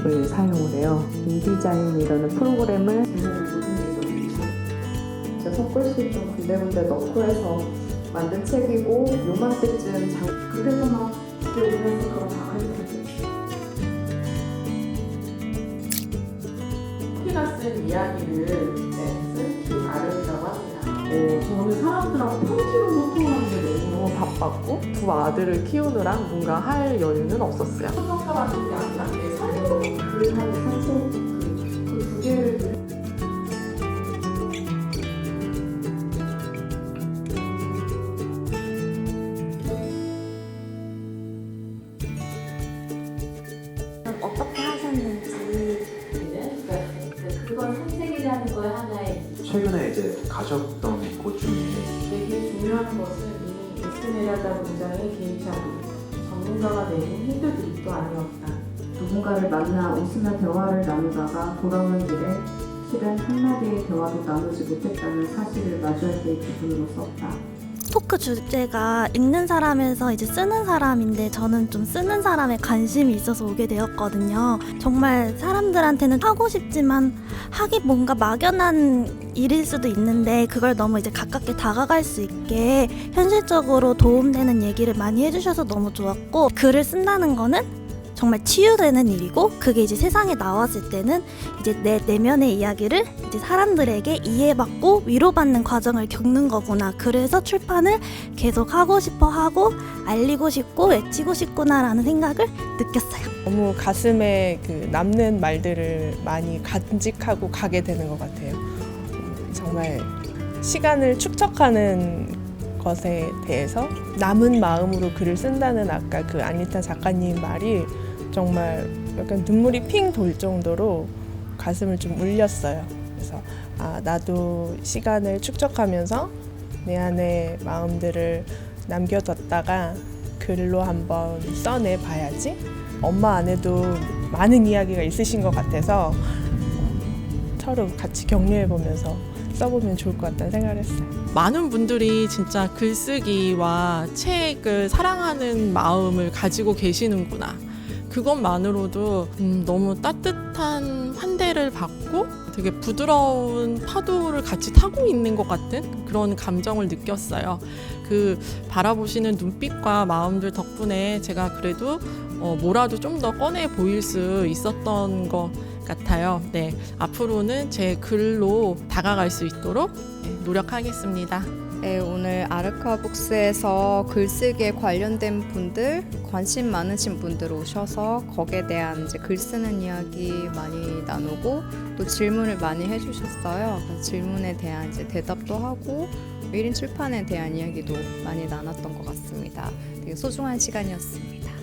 포토샵을 사용을 해요. 인디자인이라는 프로그램을 제 손글씨 좀 군데군데 넣고 해서 만든 책이고 요맘때쯤 장... 그래서 막 이렇게 오면서 그런 다 하려고 피가 쓴 이야기를 네, 쓴 김아름이라고 합니다. 어, 저는 사람들하고 바빴고 두 아들을 키우느라 뭔가 할 여유는 없었어요. 소설가라는 게 아니라 내 삶으로 글하고 산책 그두 개를 어떻게 하셨는지 그러니까 그건 산책이라는 거에 하나의 최근에 이제 가셨던 곳 중에 되게 중요한 것은 에스메랄다 문장의 개인차고 전문가가 내린 힌트들이 또 아니었다. 누군가를 만나 웃으며 대화를 나누다가 돌아오는 길에 실은 한마디의 대화도 나누지 못했다는 사실을 마주할 때의 기분으로 썼다. 토크 주제가 읽는 사람에서 이제 쓰는 사람인데 저는 좀 쓰는 사람에 관심이 있어서 오게 되었거든요. 정말 사람들한테는 하고 싶지만 하기 뭔가 막연한 일일 수도 있는데 그걸 너무 이제 가깝게 다가갈 수 있게 현실적으로 도움되는 얘기를 많이 해주셔서 너무 좋았고 글을 쓴다는 거는 정말 치유되는 일이고 그게 이제 세상에 나왔을 때는 이제 내 내면의 이야기를 이제 사람들에게 이해받고 위로받는 과정을 겪는 거구나. 그래서 출판을 계속 하고 싶어 하고 알리고 싶고 외치고 싶구나라는 생각을 느꼈어요. 너무 가슴에 그 남는 말들을 많이 간직하고 가게 되는 것 같아요. 음, 정말 시간을 축적하는 것에 대해서 남은 마음으로 글을 쓴다는 아까 그 아니타 작가님 말이 정말 약간 눈물이 핑 돌 정도로 가슴을 좀 울렸어요. 그래서 아 나도 시간을 축적하면서 내 안의 마음들을 남겨뒀다가 글로 한번 써내 봐야지. 엄마 안에도 많은 이야기가 있으신 것 같아서 서로 같이 격려해 보면서 써보면 좋을 것 같다는 생각을 했어요. 많은 분들이 진짜 글쓰기와 책을 사랑하는 마음을 가지고 계시는구나. 그것만으로도 음, 너무 따뜻한 환대를 받고 되게 부드러운 파도를 같이 타고 있는 것 같은 그런 감정을 느꼈어요. 그 바라보시는 눈빛과 마음들 덕분에 제가 그래도 어, 뭐라도 좀 더 꺼내 보일 수 있었던 것 같아요. 네, 앞으로는 제 글로 다가갈 수 있도록 네, 노력하겠습니다. 네, 오늘 아르카북스에서 글쓰기에 관련된 분들, 관심 많으신 분들 오셔서 거기에 대한 이제 글 쓰는 이야기 많이 나누고 또 질문을 많이 해주셨어요. 질문에 대한 이제 대답도 하고 1인 출판에 대한 이야기도 많이 나눴던 것 같습니다. 되게 소중한 시간이었습니다.